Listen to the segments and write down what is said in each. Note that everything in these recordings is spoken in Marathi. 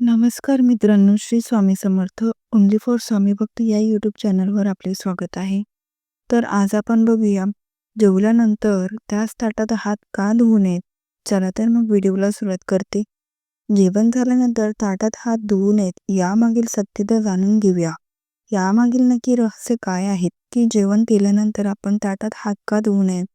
नमस्कार मित्रांनो, श्री स्वामी समर्थ ओनली फॉर स्वामी भक्त या यूट्यूब चॅनलवर आपले स्वागत आहे. तर आज आपण बघूया, जेवल्यानंतर त्याच ताटात हात का धुवू नयेत? चला तर मग व्हिडिओला सुरुवात करते. जेवण झाल्यानंतर ताटात हात धुवू नयेत यामागील सत्यता जाणून घेऊया. यामागील नक्की रहस्य काय आहेत की जेवण केल्यानंतर आपण ताटात हात का धुवू नयेत?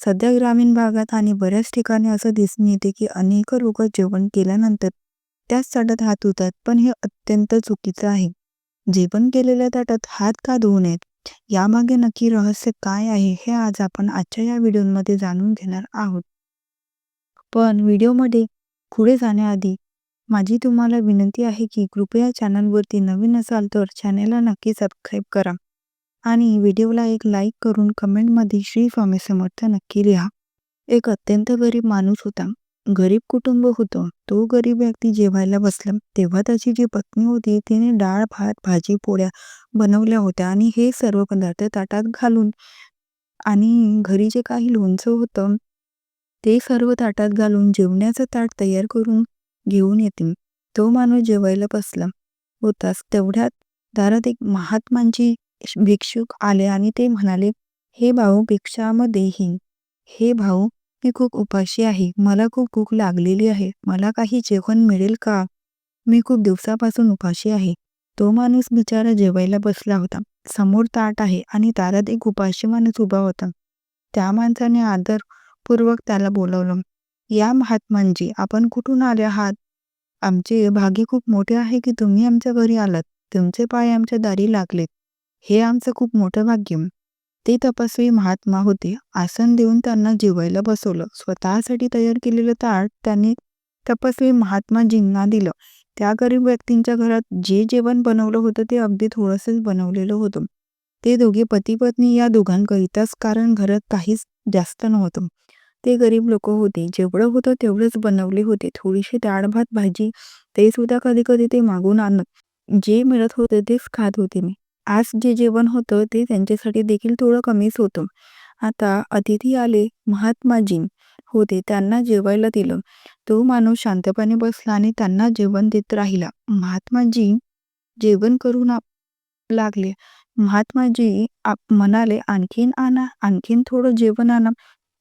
सध्या ग्रामीण भागात आणि बऱ्याच ठिकाणी असं दिसून येते की अनेक लोक जेवण केल्यानंतर त्याच ताटात हात धुतात पण हे अत्यंत चुकीचं आहे. जेवण केलेल्या ताटात हात का धुवू नयेत? यामागे नक्की रहस्य काय आहे हे आज आपण आजच्या या व्हिडिओमध्ये जाणून घेणार आहोत. पण व्हिडिओमध्ये पुढे जाण्याआधी माझी तुम्हाला विनंती आहे की कृपया चॅनलवरती नवीन असाल तर चॅनलला नक्की सबस्क्राईब करा आणि व्हिडिओला एक लाईक करून कमेंटमध्ये श्री स्वामी समर्थ नक्की लिहा. एक अत्यंत गरीब माणूस होता. गरीब कुटुंब होतं. तो गरीब व्यक्ती जेवायला बसला तेव्हा त्याची जी पत्नी होती तिने डाळ, भात, भाजी, पोळ्या बनवल्या होत्या आणि हे सर्व पदार्थ ताटात घालून आणि घरी जे काही लोणचं होतं ते सर्व ताटात घालून जेवण्याचं ताट तयार करून घेऊन येते. तो माणूस जेवायला बसला होताच तेवढ्यात दारात एक महात्मांची भिक्षुक आले आणि ते म्हणाले, हे भाऊ भिक्षामध्ये हे भाऊ मी खूप उपाशी आहे. मला खूप भूक लागलेली आहे. मला काही जेवण मिळेल का? मी खूप दिवसापासून उपाशी आहे. तो माणूस बिचारा जेवायला बसला होता. समोर ताट आहे आणि दारात एक उपाशी माणूस उभा होता. त्या माणसाने आदरपूर्वक त्याला बोलावलं. या महात्मांजी आपण कुठून आले आहात? आमचे भाग्य खूप मोठे आहे की तुम्ही आमच्या घरी आलात. तुमचे पाय आमच्या दारी लागलेत. हे आमचं खूप मोठं भाग्य. ते तपस्वी महात्मा होते. आसन देऊन त्यांना जेवायला बसवलं. स्वतःसाठी तयार केलेलं ताट त्यांनी तपस्वी महात्माजींना दिलं. त्या गरीब व्यक्तींच्या घरात जे जेवण बनवलं होतं ते अगदी थोडंसंच बनवलेलं होतं. ते दोघे पती पत्नी या दोघांकरिताच कारण घरात काहीच जास्त नव्हतं. ते गरीब लोक होते. जेवढं होतं तेवढंच बनवले होते. थोडीशी डाळ भात भाजी ते सुद्धा कधी कधी ते मागून आणत. जे मिळत होते तेच खात होते मी. आज जे जेवण होतं ते त्यांच्यासाठी देखील थोडं कमीच होतं. आता अतिथी आले महात्माजी होते त्यांना जेवायला दिलं. तो माणूस शांतपणे बसला आणि त्यांना जेवण देत राहिला. महात्माजी जेवण करू लागले. महात्माजी म्हणाले आणखीन आणा आणखीन थोडं जेवण आणा.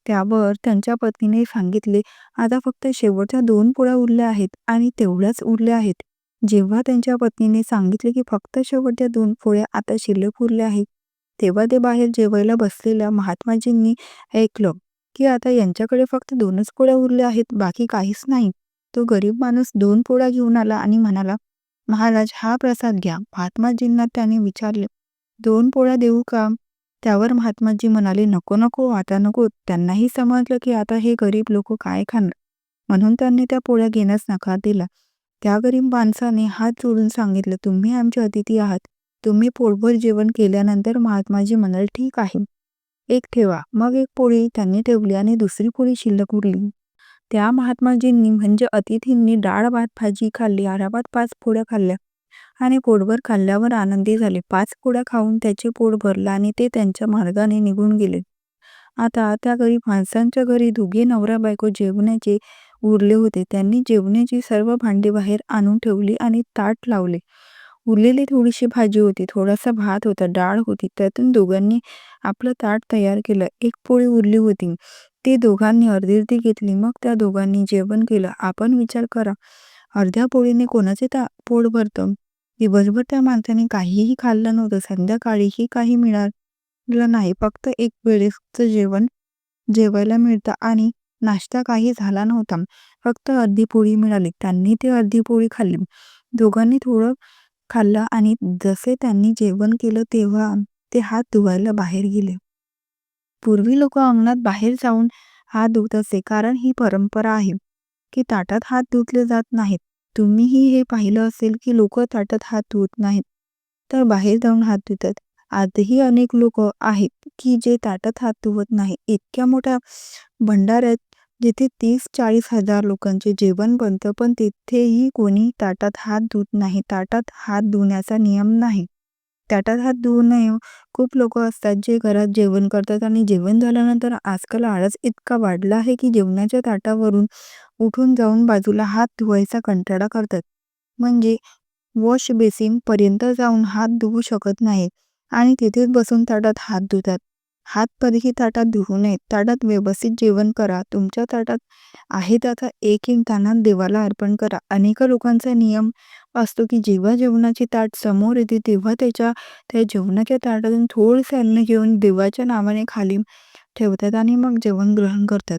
त्यावर त्यांच्या पत्नीने सांगितले आता फक्त शेवटच्या दोन पोळ्या उरल्या आहेत आणि तेवढ्याच उरल्या आहेत. जेव्हा त्यांच्या पत्नीने सांगितले की फक्त शेवटच्या दोन पोळ्या आता शिल्लक उरल्या आहेत तेव्हा ते बाहेर जेवायला बसलेल्या महात्माजींनी ऐकलं की आता यांच्याकडे फक्त दोनच पोळ्या उरल्या आहेत बाकी काहीच नाही. तो गरीब माणूस दोन पोळ्या घेऊन आला आणि म्हणाला महाराज हा प्रसाद घ्या. महात्माजींना त्याने विचारले दोन पोळ्या देऊ का? त्यावर महात्माजी म्हणाले नको नको आता नको. त्यांनाही समजलं की आता हे गरीब लोक काय खाणार म्हणून त्यांनी त्या पोळ्या घेण्यास नकार दिला. त्या गरीब माणसाने हात जोडून सांगितलं तुम्ही आमचे अतिथी आहात. तुम्ही पोटभर जेवण केल्यानंतर महात्माजी म्हणाल ठीक आहे. एक ठेवा. मग एक पोळी त्यांनी ठेवली आणि दुसरी पोळी शिल्लक उरली. त्या महात्माजींनी म्हणजे अतिथींनी डाळ भात भाजी खाल्ली. आराबात पाच पोळ्या खाल्ल्या आणि पोटभर खाल्ल्यावर आनंदी झाले. पाच पोळ्या खाऊन त्याचे पोट भरलं आणि ते त्यांच्या मार्गाने निघून गेले. आता त्या गरीब माणसांच्या घरी दोघे नवरा बायको जेवण्याचे उरले होते. त्यांनी जेवणाची सर्व भांडी बाहेर आणून ठेवली आणि ताट लावले. उरलेली थोडीशी भाजी होती, थोडासा भात होता, डाळ होती. त्यातून दोघांनी आपलं ताट तयार केलं. एक पोळी उरली होती. ती दोघांनी अर्धी अर्धी घेतली. मग त्या दोघांनी जेवण केलं. आपण विचार करा, अर्ध्या पोळीने कोणाचे ता पोट भरतं? दिवसभर त्या माणसाने काहीही खाल्लं नव्हतं. संध्याकाळीही काही मिळालं नाही. फक्त एक वेळेचं जेवण जेवायला मिळतं आणि नाश्ता काही झाला नव्हता. फक्त अर्धी पोळी मिळाली. त्यांनी ती अर्धी पोळी खाल्ली. दोघांनी थोडं खाल्लं आणि जसे त्यांनी जेवण केलं तेव्हा ते हात धुवायला बाहेर गेले. पूर्वी लोक अंगणात बाहेर जाऊन हात धुत असे कारण ही परंपरा आहे की ताटात हात धुतले जात नाहीत. तुम्हीही हे पाहिलं असेल की लोक ताटात हात धुवत नाहीत तर बाहेर जाऊन हात धुतात. आजही अनेक लोक आहेत की जे ताटात हात धुवत नाही. इतक्या मोठ्या भंडाऱ्यात जिथे तीस चाळीस हजार लोकांचे जेवण बनतं पण तिथेही कोणी ताटात हात धुत नाही. ताटात हात धुण्याचा नियम नाही. ताटात हात धुवू नये खूप लोक असतात जे घरात जेवण करतात आणि जेवण झाल्यानंतर आजकाल आळस इतका वाढला आहे की जेवणाच्या ताटावरून उठून जाऊन बाजूला हात धुवायचा कंटाळा करतात. म्हणजे वॉश बेसिनपर्यंत जाऊन हात धुवू शकत नाहीत आणि तिथेच बसून ताटात हात धुतात. हात कधीही ताटात धुवू नयेत. ताटात व्यवस्थित जेवण करा. तुमच्या ताटात आहे त्याचा एक-एक दाणा देवाला अर्पण करा. अनेक लोकांचा नियम असतो की जेव्हा जेवणाची ताट समोर येते तेव्हा त्याच्या त्या जेवणाच्या ताटातून थोडेसे अन्न घेऊन देवाच्या नावाने खाली ठेवतात आणि मग जेवण ग्रहण करतात.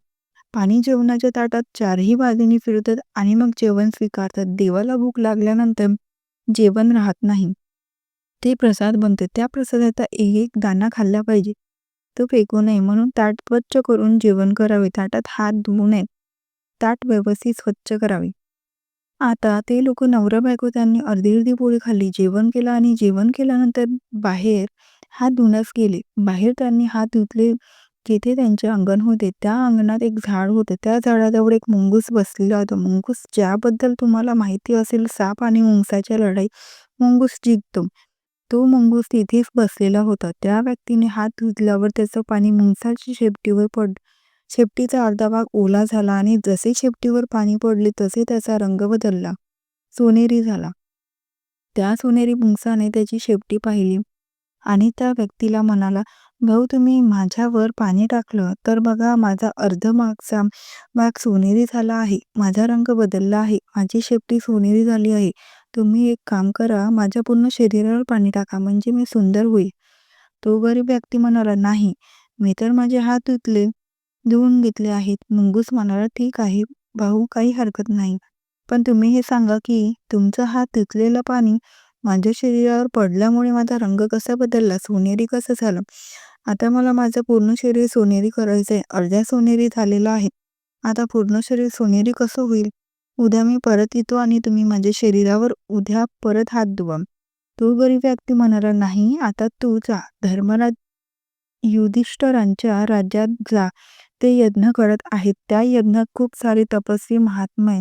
पाणी जेवणाच्या ताटात चारही बाजूनी फिरवतात आणि मग जेवण स्वीकारतात. देवाला भूक लागल्यानंतर जेवण राहत नाही. ते प्रसाद बनते. त्या प्रसादाचा एक-एक दाणा खाल्ला पाहिजे. तो फेकू नये म्हणून ताट स्वच्छ करून जेवण करावे. ताटात हात धुवू नयेत. ताट व्यवस्थित स्वच्छ करावे. आता ते लोक नवरा-बायको त्यांनी अर्धी-अर्धी पोळी खाल्ली, जेवण केलं आणि जेवण केल्यानंतर बाहेर हात धुण्यास गेले. बाहेर त्यांनी हात धुतले जिथे त्यांचे अंगण होते त्या अंगणात एक झाड होते. त्या झाडाजवळ एक मुंगूस बसलेला होता. मुंगूस ज्याबद्दल तुम्हाला माहिती असेल साप आणि मुंगसाच्या लढाई मुंगूस जिंकतो. तो मुंगूस तिथेच बसलेला होता. त्या व्यक्तीने हात धुतल्यावर त्याचं पाणी मुंगसाच्या शेपटीवर पडलं. शेपटीचा अर्धा भाग ओला झाला आणि जसे शेपटीवर पाणी पडले तसे त्याचा रंग बदलला, सोनेरी झाला. त्या सोनेरी मुंगसाने त्याची शेपटी पाहिली आणि त्या व्यक्तीला म्हणाला, भाऊ तुम्ही माझ्यावर पाणी टाकलं तर बघा माझा अर्ध मागचा भाग सोनेरी झाला आहे. माझा रंग बदलला आहे. माझी शेपटी सोनेरी झाली आहे. तुम्ही एक काम करा माझ्या पूर्ण शरीरावर पाणी टाका म्हणजे मी सुंदर होईल. तो गरीब व्यक्ती म्हणाला, नाही मी तर माझे हात धुतले धुवून घेतले आहेत. मुंगूस म्हणाला, ठीक आहे भाऊ काही हरकत नाही. पण तुम्ही हे सांगा की तुमचं हात धुतलेलं पाणी माझ्या शरीरावर पडल्यामुळे माझा रंग कसा बदलला, सोनेरी कसं झालं? आता मला माझं पूर्ण शरीर सोनेरी करायचंय. अर्ध्या सोनेरी झालेलं आहे. आता पूर्ण शरीर सोनेरी कसं होईल? उद्या मी परत येतो आणि तुम्ही माझ्या शरीरावर उद्या परत हात धुवा. तो गरीब व्यक्ती म्हणाला, नाही आता तू जा. धर्मराज युधिष्ठिरांच्या राज्यात जा. ते यज्ञ करत आहेत. त्या यज्ञात खूप सारे तपस्वी महात्मे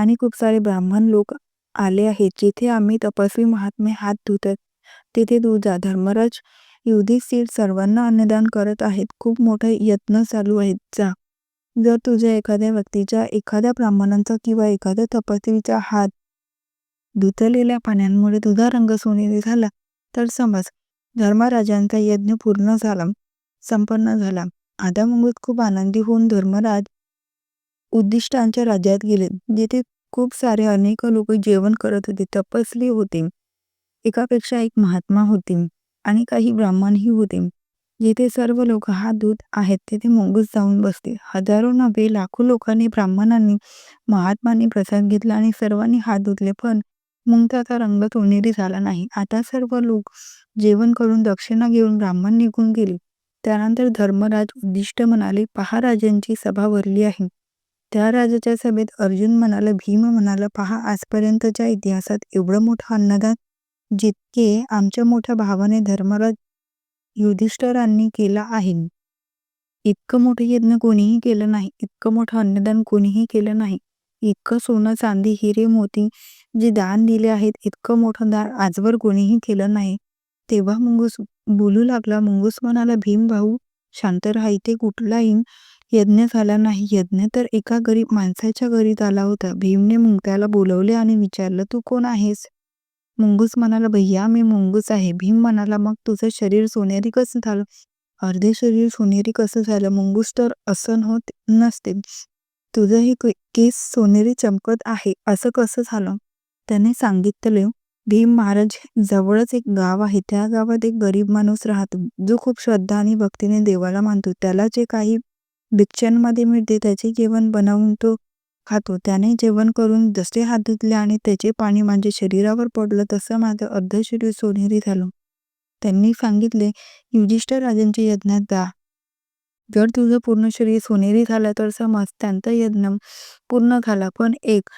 आणि खूप सारे ब्राह्मण लोक आले आहेत. जिथे आम्ही तपस्वी महात्मे हात धुतात तिथे तू जा. धर्मराज युधिष्ठिर सर्वांना अन्नदान करत आहेत. खूप मोठे यज्ञ चालू आहेत. जा. जर तुझ्या एखाद्या व्यक्तीच्या, एखाद्या ब्राह्मणांचा किंवा एखाद्या तपस्वीचा हात धुतलेल्या पाण्यामुळे तुझा रंग सोनेरी झाला तर समज धर्मराजांचा यज्ञ पूर्ण झाला, संपन्न झाला. आता मुंबईत खूप आनंदी होऊन धर्मराज उद्दिष्टांच्या राज्यात गेले. जिथे खूप सारे अनेक लोक जेवण करत होते. तपस्वी होते. एकापेक्षा एक महात्मा होते आणि काही ब्राह्मणही होते. जिथे सर्व लोक हात धुत आहेत तिथे मुंगूस जाऊन बसले. हजारो नव्हे लाखो लोकांनी, ब्राह्मणांनी, महात्म्यांनी प्रसाद घेतला आणि सर्वांनी हात धुतले पण मुंगसाचा रंग सोनेरी झाला नाही. आता सर्व लोक जेवण करून दक्षिणा घेऊन ब्राह्मण निघून गेले. त्यानंतर धर्मराज उद्दिष्ट म्हणाले, पहा राजांची सभा भरली आहे. त्या राजाच्या सभेत अर्जुन म्हणाला, भीम म्हणाला, पहा आजपर्यंतच्या इतिहासात एवढं मोठं अन्नदान जितके आमच्या मोठ्या भावाने धर्मराज युधिष्ठिरांनी केला आहे. इतकं मोठं यज्ञ कोणीही केलं नाही. इतकं मोठं अन्नदान कोणीही केलं नाही. इतकं सोनं, चांदी, हिरे, मोती जे दान दिले आहेत इतकं मोठं दान आजवर कोणीही केलं नाही. तेव्हा मुंगूस बोलू लागला. मुंगूस म्हणाला, भीम भाऊ शांत राहा. इथे कुठलाही यज्ञ झाला नाही. यज्ञ तर एका गरीब माणसाच्या घरी झाला होता. भीमने मुंगत्याला बोलवले आणि विचारलं, तू कोण आहेस? मुंगूस म्हणाला, भैया मी मुंगूस आहे. भीम म्हणाला, मग तुझं शरीर सोनेरी कसं झालं? अर्धे शरीर सोनेरी कसं झालं? मुंगूस तर असं होत नसते. तुझं हे केस सोनेरी चमकत आहे असं कसं झालं? त्याने सांगितलं, भीम महाराज जवळच एक गाव आहे. त्या गावात एक गरीब माणूस राहतो जो खूप श्रद्धा आणि भक्तीने देवाला मानतो. त्याला जे काही भिक्षांमध्ये मिळते त्याचे जेवण बनवून तो खातो. त्याने जेवण करून जसे हात धुतले आणि त्याचे पाणी माझ्या शरीरावर पडलं तसं माझं अर्ध शरीर सोनेरी झालं. त्यांनी सांगितले, युधिष्ठिर राजांच्या यज्ञात जा. जर तुझं पूर्ण शरीर सोनेरी झालं तर समज त्यांचा यज्ञ पूर्ण झाला. पण एक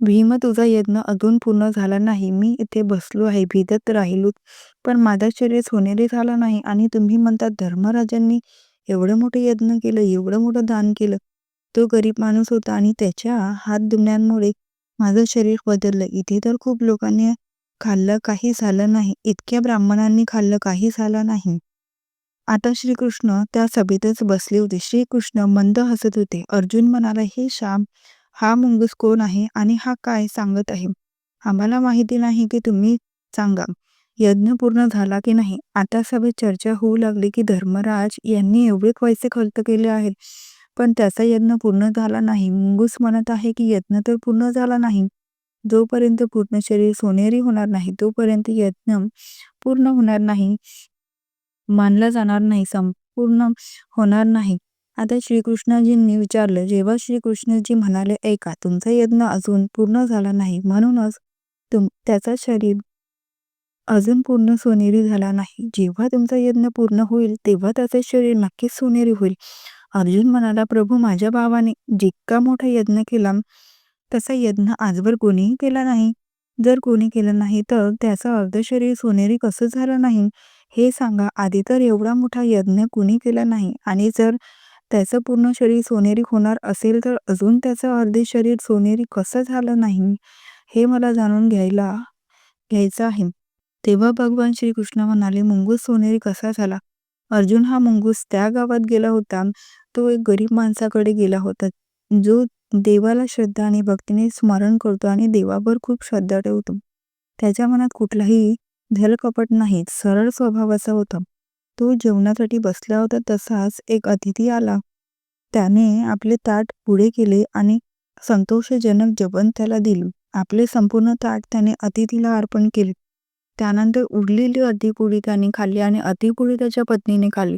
भीम तुझा यज्ञ अजून पूर्ण झाला नाही. मी इथे बसलो आहे, भिजत राहिलो पण माझं शरीर सोनेरी झालं नाही आणि तुम्ही म्हणता धर्मराजांनी एवढं मोठं यज्ञ केलं, एवढं मोठं दान केलं. तो गरीब माणूस होता आणि त्याच्या हात धुण्यामुळे माझं शरीर बदललं. इथे तर खूप लोकांनी खाल्लं काही झालं नाही. इतक्या ब्राह्मणांनी खाल्लं काही झालं नाही. आता श्रीकृष्ण त्या सभेतच बसले होते. श्रीकृष्ण मंद हसत होते. अर्जुन म्हणाला, हे श्याम हा मुंगूस कोण आहे आणि हा काय सांगत आहे? आम्हाला माहिती नाही की तुम्ही सांगा यज्ञ पूर्ण झाला की नाही आता सभेत चर्चा होऊ लागली की धर्मराज यांनी एवढे पैसे खर्च केले आहेत पण त्याचा यज्ञ पूर्ण झाला नाही. मुंगूस म्हणत आहे की यज्ञ तर पूर्ण झाला नाही. जोपर्यंत पूर्ण शरीर सोनेरी होणार नाही तोपर्यंत यज्ञ पूर्ण होणार नाही. मानला जाणार नाही संपूर्ण होणार नाही. आता श्रीकृष्णजींनी विचारलं जेव्हा श्रीकृष्णजी म्हणाले ऐका तुमचा यज्ञ अजून पूर्ण झाला नाही. म्हणूनच तुम त्याचा शरीर अजून पूर्ण सोनेरी झाला नाही. जेव्हा तुमचा यज्ञ पूर्ण होईल तेव्हा त्याचे शरीर नक्कीच सोनेरी होईल. अर्जुन म्हणाला प्रभू माझ्या भावाने जितका मोठा यज्ञ केला तसा यज्ञ आजवर कोणीही केला नाही. जर कोणी केलं नाही तर त्याचं अर्ध शरीर सोनेरी कसं झालं नाही? हे सांगा आधी तर एवढा मोठा यज्ञ कुणी केला नाही? आणि जर त्याचं पूर्ण शरीर सोनेरी होणार असेल तर अजून त्याचं अर्धे शरीर सोनेरी कसं झालं नाही? हे मला जाणून घ्यायला घ्यायचं आहे. तेव्हा भगवान श्रीकृष्ण म्हणाले मुंगूस सोनेरी कसा झाला? अर्जुन हा मुंगूस त्या गावात गेला होता. तो एक गरीब माणसाकडे गेला होता. जो देवाला श्रद्धा आणि भक्तीने स्मरण करतो आणि देवावर खूप श्रद्धा ठेवतो. त्याच्या मनात कुठलाही झलकपट नाही सरळ स्वभावाचा होता. तो जेवणासाठी बसला होता तसाच एक अतिथी आला. त्याने आपले ताट पुढे केले आणि संतोषजनक जेवण त्याला दिले. आपले संपूर्ण ताट त्याने अतिथीला अर्पण केले. त्यानंतर उरलेली अतिपुडी त्याने खाल्ली आणि अतिपुडी त्याच्या पत्नीने खाल्ली.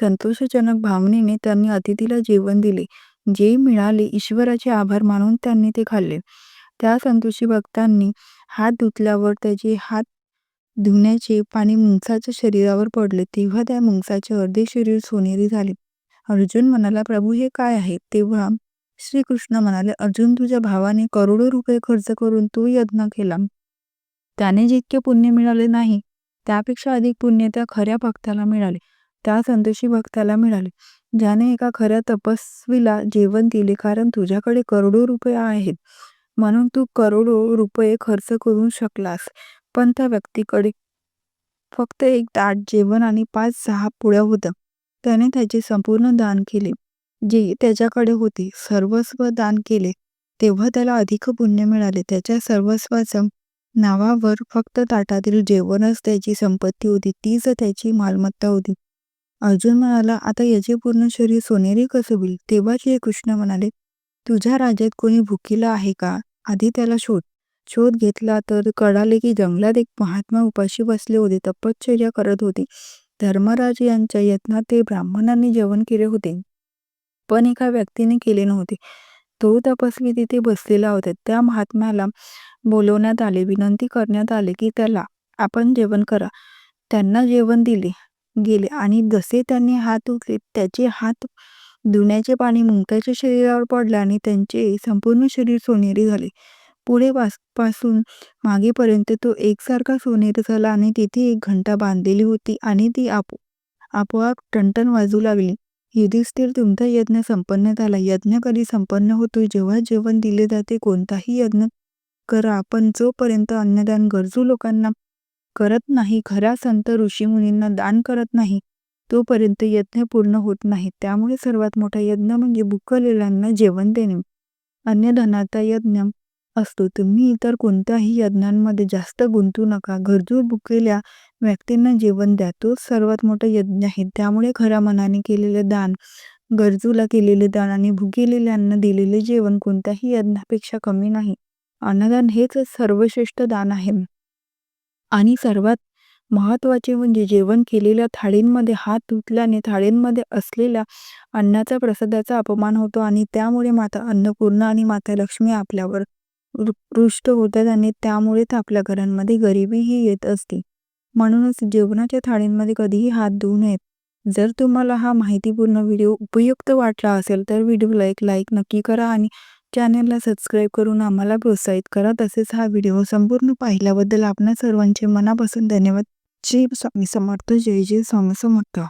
संतोषजनक भावनेने त्यांनी अतिथीला जेवण दिले. जे मिळाले ईश्वराचे आभार मानून त्यांनी ते खाल्ले. त्या संतोषी भक्तांनी हात धुतल्यावर त्याचे हात धुण्याचे पाणी मुंगसाच्या शरीरावर पडले. तेव्हा त्या मुंगसाचे अर्धे शरीर सोनेरी झाले. अर्जुन म्हणाला प्रभू हे काय आहे? तेव्हा श्रीकृष्ण म्हणाले अर्जुन तुझ्या भावाने करोडो रुपये खर्च करून तो यज्ञ केला. त्याने जितके पुण्य मिळाले नाही त्यापेक्षा अधिक पुण्य त्या खऱ्या भक्ताला मिळाले. त्या संतोषी भक्ताला मिळाले. ज्याने एका खऱ्या तपस्वीला जेवण दिले कारण तुझ्याकडे करोडो रुपये आहेत. म्हणून तू करोडो रुपये खर्च करू शकलास. पण त्या व्यक्तीकडे फक्त एक ताट जेवण आणि पाच सहा पुळ्या होत्या. त्याने त्याचे संपूर्ण दान केले. जे त्याच्याकडे होते सर्वस्व दान केले. तेव्हा त्याला अधिक पुण्य मिळाले. त्याच्या सर्वस्वाचं नावावर फक्त ताटातील जेवणच त्याची संपत्ती होती तीच त्याची मालमत्ता होती. अर्जुन म्हणाला आता याचे पूर्ण शरीर सोनेरी कसं होईल? तेव्हा कृष्ण म्हणाले तुझ्या राज्यात कोणी भुकीला आहे का? आधी त्याला शोध. शोध घेतला तर कळाले की जंगलात एक महात्मा उपाशी बसले होते तपश्चर्या करत होते. धर्मराज यांच्या यत्नात ते ब्राह्मणांनी जेवण केले होते पण एका व्यक्तीने केले नव्हते. तो तपस्वी तिथे बसलेला होता. त्या महात्म्याला बोलवण्यात आले विनंती करण्यात आले की त्याला आपण जेवण करा. त्यांना जेवण दिले गेले आणि जसे त्यांनी हात उठले त्याचे हात धुण्याचे पाणी मुंगताच्या शरीरावर पडले आणि त्यांचे संपूर्ण शरीर सोनेरी झाले. पुढे पासून मागेपर्यंत तो एकसारखा सोनेरी झाला आणि तिथे एक घंटा बांधलेली होती आणि ती आपो आपोआप टणटण वाजू लागली. युधिष्ठिर तुमचा यज्ञ संपन्न झाला. यज्ञ कधी संपन्न होतो जेव्हा जेवण दिले जाते कोणताही यज्ञ करा. पण जोपर्यंत अन्नदान गरजू लोकांना करत नाही खरा संत ऋषीमुनींना दान करत नाही तोपर्यंत यज्ञ पूर्ण होत नाही. त्यामुळे सर्वात मोठा यज्ञ म्हणजे भुकलेल्यांना जेवण देणे. अन्नदानाचा यज्ञ असतो. तुम्ही इतर कोणत्याही यज्ञांमध्ये जास्त गुंतू नका. गरजू भुकेल्या व्यक्तींना जेवण द्या. तोच सर्वात मोठा यज्ञ आहे. त्यामुळे खऱ्या मनाने केलेले दान गरजूला केलेले दान आणि भुकेलेल्यांना दिलेले जेवण कोणत्याही यज्ञापेक्षा कमी नाही. अन्नदान हेच सर्वश्रेष्ठ दान आहे. आणि सर्वात महत्त्वाचे म्हणजे जेवण केलेल्या थाळींमध्ये हात धुतल्याने थाळींमध्ये असलेल्या अन्नाचा प्रसादाचा अपमान होतो आणि त्यामुळे माता अन्नपूर्णा आणि माता लक्ष्मी आपल्यावर रुष्ट होतात आणि त्यामुळेच आपल्या घरांमध्ये गरिबीही येत असते. म्हणूनच जेवणाच्या थाळींमध्ये कधीही हात धुवू नयेत. जर तुम्हाला हा माहितीपूर्ण व्हिडिओ उपयुक्त वाटला असेल तर व्हिडिओला एक लाईक नक्की करा आणि चॅनलला सबस्क्राईब करून आम्हाला प्रोत्साहित करा. तसेच हा व्हिडिओ संपूर्ण पाहिल्याबद्दल आपल्या सर्वांचे मनापासून धन्यवाद. श्री स्वामी समर्थ. जय जय स्वामी समर्थ.